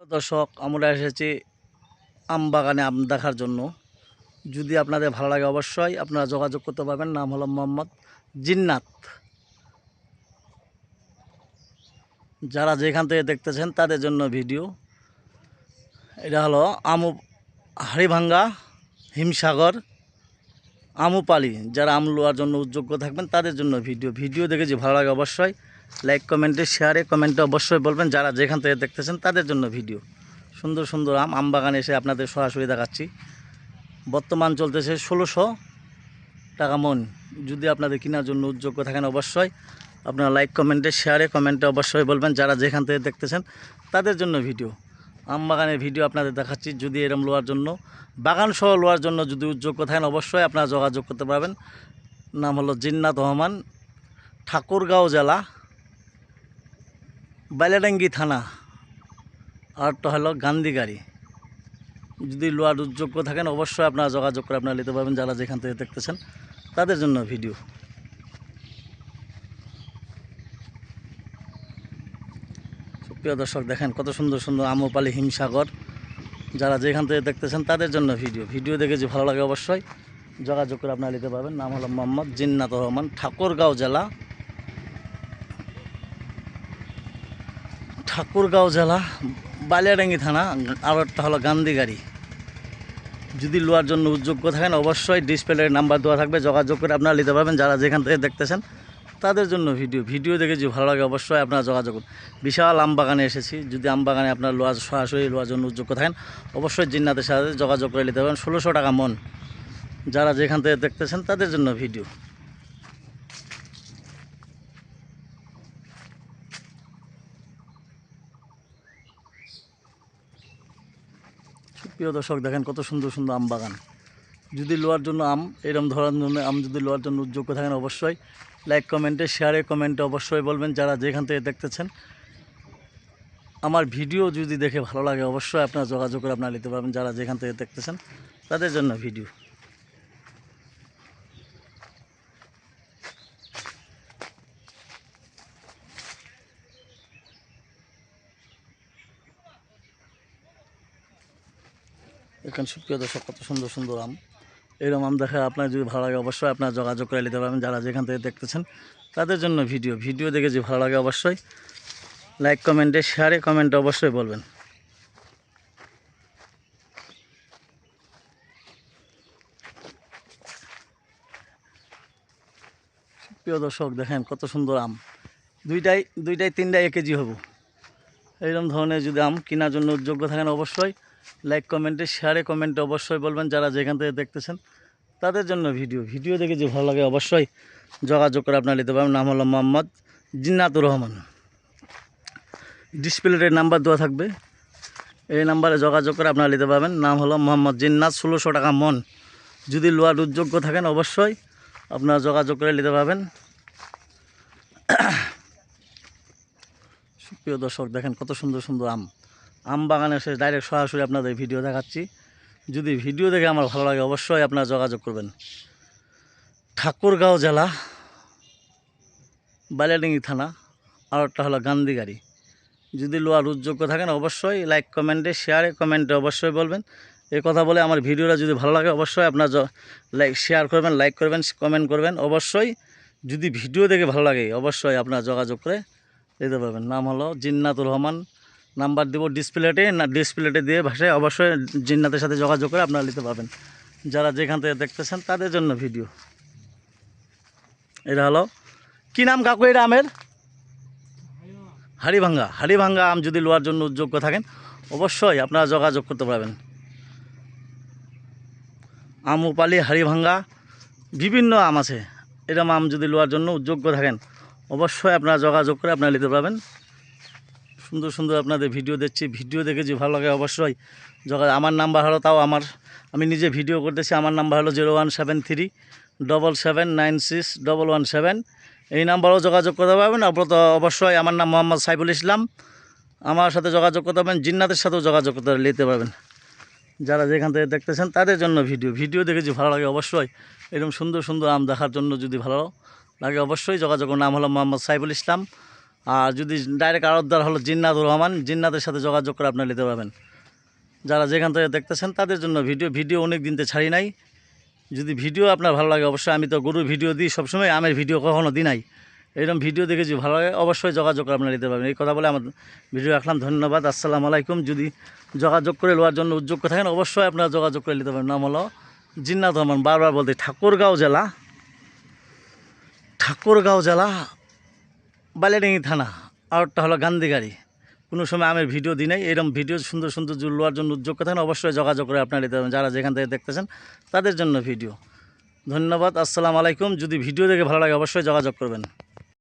দর্শক, আমরা এসেছি আম বাগানে আম দেখার জন্য। যদি আপনাদের ভালো লাগে অবশ্যই আপনারা যোগাযোগ করতে পারবেন। নাম হলো মোহাম্মদ জিন্নাত। যারা যেখান থেকে দেখতেছেন তাদের জন্য ভিডিও। এটা হলো আমু হাড়িভাঙ্গা হিমসাগর আমুপালি। যারা আম লোয়ার জন্য উদ্যোগ্য থাকবেন তাদের জন্য ভিডিও। ভিডিও দেখে যে ভালো লাগে অবশ্যই লাইক কমেন্টে শেয়ারে কমেন্টে অবশ্যই বলবেন। যারা যেখান থেকে দেখতেছেন, তাদের জন্য ভিডিও সুন্দর সুন্দর আম আম বাগানে এসে আপনাদের সরাসরি দেখাচ্ছি। বর্তমান চলতেছে ষোলোশো টাকা মন। যদি আপনাদের কেনার জন্য উদ্যোগ্য থাকেন অবশ্যই, আপনারা লাইক কমেন্টে শেয়ারে কমেন্টে অবশ্যই বলবেন। যারা যেখান থেকে দেখতেছেন, তাদের জন্য ভিডিও আম বাগানের ভিডিও আপনাদের দেখাচ্ছি। যদি এরম লোয়ার জন্য, বাগান সহ লোয়ার জন্য যদি উদ্যোগ্য থাকেন অবশ্যই আপনারা যোগাযোগ করতে পারবেন। নাম হলো জিন্নাত রহমান, ঠাকুরগাঁও জেলা। বাইলাডাঙ্গি থানা। আরটা হলো গান্ধীগাড়ি যদি লোয়ার উদ্যোগ্য থাকেন, অবশ্যই আপনারা যোগাযোগ করে আপনারা নিতে পারবেন যারা যেখান থেকে দেখতেছেন, তাদের জন্য ভিডিও। প্রিয় দর্শক, দেখেন কত সুন্দর সুন্দর আমোপালি হিমসাগর। যারা যেখান থেকে দেখতেছেন, তাদের জন্য ভিডিও। ভিডিও দেখে যে ভালো লাগে, অবশ্যই যোগাযোগ করে আপনারা নিতে পারবেন। নাম হলো মোহাম্মদ জিন্নাত রহমান, ঠাকুরগাঁও জেলা। ঠাকুরগাঁও জেলা, বালিয়াডাঙ্গি থানা, আর একটা হলো গান্ধীগাড়ি। যদি লোয়ার জন্য উদ্যোগ্য থাকেন, অবশ্যই ডিসপ্লের নাম্বার দেওয়া থাকবে, যোগাযোগ করে আপনারা নিতে পারবেন। যারা যেখান থেকে দেখতেছেন, তাদের জন্য ভিডিও। ভিডিও দেখে যদি ভালো লাগে, অবশ্যই আপনারা যোগাযোগ করুন। বিশাল আম বাগানে এসেছি। যদি আম বাগানে আপনার লোয়া সরাসরি লোয়ার জন্য উদ্যোগ্য থাকেন, অবশ্যই জিন্নাতের সাথে যোগাযোগ করে নিতে পারবেন। ষোলোশো টাকা মন। যারা যেখান থেকে দেখতেছেন, তাদের জন্য ভিডিও। প্রিয় দর্শক, দেখেন কত সুন্দর সুন্দর আম বাগান। যদি লোয়ার জন্য আম, এরম ধরার জন্য আম যদি লোয়ার জন্য উদ্যোগ্য থাকেন, অবশ্যই লাইক কমেন্টে শেয়ারে কমেন্টে অবশ্যই বলবেন, যারা যেখান থেকে দেখতেছেন। আমার ভিডিও যদি দেখে ভালো লাগে, অবশ্যই আপনারা যোগাযোগ করে আপনারা নিতে পারবেন, যারা যেখান থেকে দেখতেছেন, তাদের জন্য ভিডিও। এখানে সুপ্রিয় দর্শক, কত সুন্দর সুন্দর আম। এরকম আম দেখে আপনার যদি ভালো লাগে অবশ্যই আপনার যোগাযোগ করে নিতে পারবেন যারা যেখান থেকে দেখতেছেন। তাদের জন্য ভিডিও ভিডিও দেখে যদি ভালো লাগে অবশ্যই লাইক কমেন্টে শেয়ারে কমেন্টে অবশ্যই বলবেন। প্রিয় দর্শক, দেখেন কত সুন্দর আম। দুইটাই দুইটাই, তিনটাই এক কেজি হব। এইরকম ধরনের যদি আম কেনার জন্য যোগ্য থাকেন অবশ্যই লাইক কমেন্টে শেয়ারে কমেন্টে অবশ্যই বলবেন যারা যেখান থেকে দেখতেছেন তাদের জন্য ভিডিও ভিডিও দেখে যে ভালো লাগে অবশ্যই যোগাযোগ করে আপনারা নিতে পারবেন। নাম হলো মোহাম্মদ জিন্নাতুর রহমান। ডিসপ্লেটের নাম্বার দেওয়া থাকবে। এই নাম্বারে যোগাযোগ করে আপনারা নিতে পারবেন। নাম হলো মোহাম্মদ জিন্নাত, ষোলোশো টাকা মন। যদি লোয়ার উদ্যোগ্য থাকেন অবশ্যই আপনারা যোগাযোগ করে নিতে পারবেন। প্রিয় দর্শক, দেখেন কত সুন্দর সুন্দর আম। আম বাগানে এসে ডাইরেক্ট সরাসরি আপনাদের ভিডিও দেখাচ্ছি। যদি ভিডিও দেখে আমার ভালো লাগে, অবশ্যই আপনারা যোগাযোগ করবেন। ঠাকুরগাঁও জেলা, বালিয়াডিঙ্গি থানা, আর একটা হলো গান্ধীগাড়ি। যদি লোয়ার উদ্যোগ্য থাকেন, অবশ্যই লাইক কমেন্টে শেয়ারে কমেন্টে অবশ্যই বলবেন। এ কথা বলে আমার ভিডিওটা যদি ভালো লাগে, অবশ্যই আপনার লাইক শেয়ার করবেন লাইক করবেন কমেন্ট করবেন। অবশ্যই যদি ভিডিও দেখে ভালো লাগে, অবশ্যই আপনার যোগাযোগ করে দিতে পারবেন নাম হলো জিন্নাতুর রহমান। নাম্বার দেবো ডিসপ্লেটে, না ডিসপ্লেটে দিয়ে ভাষায় অবশ্যই জিন্নাতের সাথে যোগাযোগ করে আপনারা নিতে পারবেন। যারা যেখান থেকে দেখতেছেন, তাদের জন্য ভিডিও। এটা হলো, কী নাম কাকু এটা আমের? হাড়িভাঙ্গা। হাড়িভাঙ্গা আম যদি লোয়ার জন্য উদ্যোগ্য থাকেন, অবশ্যই আপনারা যোগাযোগ করতে পারবেন। আম উপালি হাড়িভাঙ্গা, বিভিন্ন আম আছে। এরকম আম যদি লোয়ার জন্য উদ্যোগ্য থাকেন অবশ্যই আপনারা যোগাযোগ করে আপনারা নিতে পারবেন। সুন্দর সুন্দর আপনাদের ভিডিও দেখছি। ভিডিও দেখে যে ভালো লাগে অবশ্যই যোগা আমার নাম্বার হলো তাও আমার আমি নিজে ভিডিও করতেছি। আমার নাম্বার হলো zero one seven three double seven nine six double one seven এই নাম্বারও যোগাযোগ করতে পারবেন। অপরত অবশ্যই আমার নাম মোহাম্মদ সাইফুল ইসলাম। আমার সাথে যোগাযোগ করতে পারবেন। জিন্নাতের সাথেও যোগাযোগ করতে নিতে পারবেন। যারা যেখান থেকে দেখতেছেন তাদের জন্য ভিডিও ভিডিও দেখে যে ভালো লাগে অবশ্যই এরকম সুন্দর সুন্দর আম দেখার জন্য যদি ভালো লাগে অবশ্যই যোগাযোগ করুন। নাম হলো মোহাম্মদ সাইফুল ইসলাম। আর যদি ডাইরেক্ট আড়তদার হলো জিন্নাতুর রহমান, জিন্নাতের সাথে যোগাযোগ করে আপনারা নিতে পারবেন। যারা যেখান থেকে দেখতেছেন, তাদের জন্য ভিডিও ভিডিও অনেক দিনতে ছাড়ি নাই। যদি ভিডিও আপনার ভালো লাগে, অবশ্যই আমি তো গরুর ভিডিও দিই সবসময়, আমের ভিডিও কখনো দিই নাই। এরকম ভিডিও দেখে যদি ভালো লাগে, অবশ্যই যোগাযোগ করে আপনারা নিতে পারবেন। এই কথা বলে আমার ভিডিও রাখলাম, ধন্যবাদ, আসসালামু আলাইকুম। যদি যোগাযোগ করে নেওয়ার জন্য উদ্যোগ থাকেন, অবশ্যই আপনারা যোগাযোগ করে নিতে পারবেন। নাম হলো জিন্নাত রহমান, বারবার বলতে ঠাকুরগাঁও জেলা। ঠাকুরগাঁও জেলা বালেডিঙি থানা আরটা হলো গান্ধীগাড়ি। কোনো সময় আমের ভিডিও দিই নাই এরকম ভিডিও সুন্দর সুন্দর জুল নেওয়ার জন্য উদ্যোগ থাকেন, অবশ্যই যোগাযোগ করে আপনার দিতে যারা যেখান থেকে দেখতেছেন, তাদের জন্য ভিডিও। ধন্যবাদ, আসসালামু আলাইকুম। যদি ভিডিও দেখে ভালো লাগে, অবশ্যই যোগাযোগ করবেন।